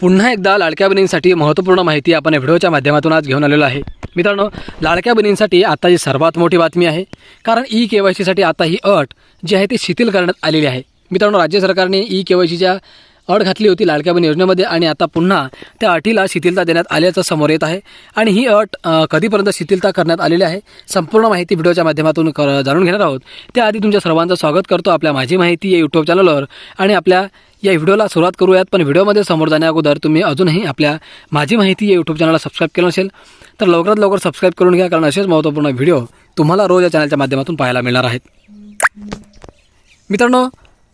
पुन्हा एकदा लाडक्या बहिणींसाठी महत्त्वपूर्ण माहिती आपण या व्हिडिओच्या माध्यमातून आज घेऊन आलेलो आहे. मित्रांनो लाडक्या बहिणींसाठी आताची सर्वात मोठी बातमी आहे कारण ई के वाय सीसाठी आता ही अट जी आहे ती शिथिल करण्यात आलेली आहे. मित्रांनो राज्य सरकारने ई के वाय सीच्या अट घातली होती लाडक्या बहीण योजनेमध्ये आणि आता पुन्हा त्या अटीला शिथिलता देण्यात आल्याचं समोर येत आहे. आणि ही अट कधीपर्यंत शिथिलता करण्यात आलेली आहे संपूर्ण माहिती व्हिडिओच्या माध्यमातून कर जाणून घेणार आहोत. त्याआधी तुमच्या सर्वांचं स्वागत करतो आपल्या माझी माहिती या यूट्यूब चॅनलवर आणि आपल्या या व्हिडिओला सुरुवात करूयात पण व्हिडिओमध्ये समोर जाण्या अगोदर तुम्ही अजूनही आपल्या माझी माहिती या यूट्यूब चॅनलला सबस्क्राईब केलं नसेल तर लवकरात लवकर सबस्क्राईब करून घ्या कारण असेच महत्त्वपूर्ण व्हिडिओ तुम्हाला रोज या चॅनलच्या माध्यमातून पाहायला मिळणार आहेत. मित्रांनो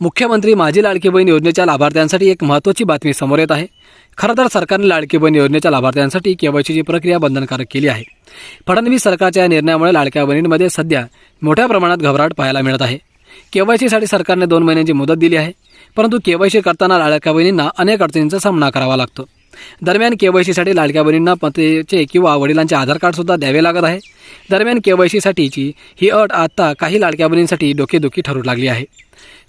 मुख्यमंत्री माझी लाडकी बहीण योजनेच्या लाभार्थ्यांसाठी एक महत्त्वाची बातमी समोर येत आहे. खरं तर सरकारने लाडकी बहीण योजनेच्या लाभार्थ्यांसाठी केवायसीची प्रक्रिया बंधनकारक केली आहे. फडणवीस सरकारच्या या निर्णयामुळे लाडक्या बहिणींमध्ये सध्या मोठ्या प्रमाणात घबराट पाहायला मिळत आहे. केवायसीसाठी सरकारने दोन महिन्यांची मुदत दिली आहे परंतु केवायसी करताना लाडक्या बहिणींना अनेक अडचणींचा सामना करावा लागतो. दरम्यान केवायसीसाठी लाडक्या बहिणींना पतीचे किंवा वडिलांचे आधार कार्डसुद्धा द्यावे लागत आहे. दरम्यान केवायसीसाठीची ही अट आता काही लाडक्या बहिणींसाठी डोकेदुखी ठरू लागली आहे.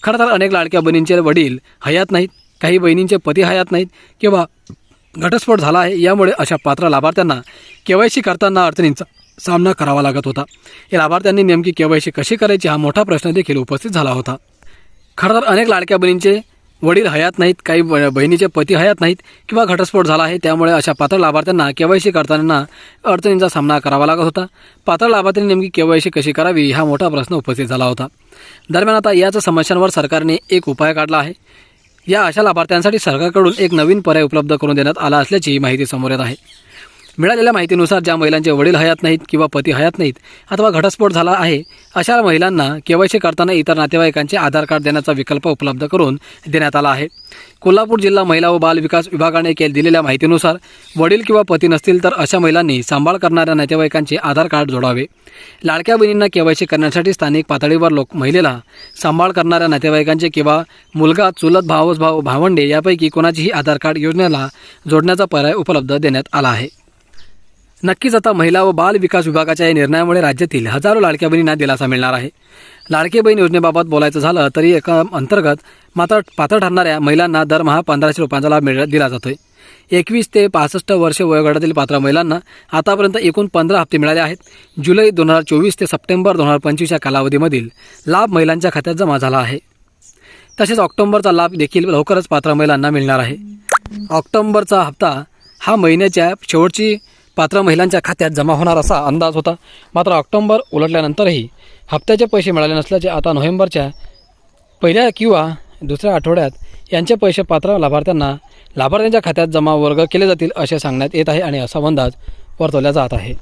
खरं तर अनेक लाडक्या बहिणींचे वडील हयात नाहीत काही बहिणींचे पती हयात नाहीत किंवा घटस्फोट झाला आहे यामुळे अशा पात्र लाभार्थ्यांना केवायसी करताना अडचणींचा सामना करावा लागत होता. या लाभार्थ्यांनी नेमकी केवायसी कशी करायची हा मोठा प्रश्न देखील उपस्थित झाला होता. खरं तर अनेक लाडक्या बहिणींचे वडील हयात नाहीत काही बहिणीचे पती हयात नाहीत किंवा घटस्फोट झाला आहे त्यामुळे अशा पात्र लाभार्थ्यांना केवायसी करताना अडचणींचा सामना करावा लागत होता. पात्र लाभार्थ्यांनी नेमकी केवायसी कशी करावी हा मोठा प्रश्न उपस्थित झाला होता. दरम्यान आता याच समस्यांवर सरकारने एक उपाय काढला आहे. या अशा लाभार्थ्यांसाठी सरकारकडून एक नवीन पर्याय उपलब्ध करून देण्यात आला असल्याची माहिती समोर येत आहे. मिळालेल्या माहितीनुसार ज्या महिलांचे वडील हयात नाहीत किंवा पती हयात नाहीत अथवा घटस्फोट झाला आहे अशा महिलांना केवायसी करताना इतर नातेवाईकांचे आधार कार्ड देण्याचा विकल्प उपलब्ध करून देण्यात आला आहे. कोल्हापूर जिल्हा महिला व बाल विकास विभागाने केल दिलेल्या माहितीनुसार वडील किंवा पती नसतील तर अशा महिलांनी सांभाळ करणाऱ्या नातेवाईकांचे आधार कार्ड जोडावे. लाडक्या बहिणींना केवायसी करण्यासाठी स्थानिक पातळीवर लोक महिलेला सांभाळ करणाऱ्या नातेवाईकांचे किंवा मुलगा चुलत भावस भाव भावंडे यापैकी कोणाचीही आधार कार्ड योजनेला जोडण्याचा पर्याय उपलब्ध देण्यात आला आहे. नक्कीच आता महिला व बाल विकास विभागाच्या या निर्णयामुळे राज्यातील हजारो लाडक्या बहिणींना दिलासा मिळणार आहे. लाडके बहीण योजनेबाबत बोलायचं झालं तरी एका अंतर्गत मात्र पात्र ठरणाऱ्या महिलांना दरमहा पंधराशे रुपयांचा लाभ मिळ दिला जातोय. एकवीस ते पासष्ट वर्ष वयोगटातील पात्र महिलांना आतापर्यंत एकूण पंधरा हप्ते मिळाले आहेत. जुलै दोन हजार चोवीस ते सप्टेंबर दोन हजार पंचवीस या कालावधीमधील लाभ महिलांच्या खात्यात जमा झाला आहे. तसेच ऑक्टोबरचा लाभ देखील लवकरच पात्र महिलांना मिळणार आहे. ऑक्टोबरचा हप्ता हा महिन्याच्या शेवटची पात्र महिलांच्या खात्यात जमा होणार असा अंदाज होता. मात्र ऑक्टोबर उलटल्यानंतरही हप्त्याचे पैसे मिळाले नसल्याचे आता नोव्हेंबरच्या पहिल्या किंवा दुसऱ्या आठवड्यात यांचे पैसे पात्र लाभार्थ्यांना लाभार्थ्यांच्या खात्यात जमा वर्ग केले जातील असे सांगण्यात येत आहे आणि असा अंदाज वर्तवला जात आहे.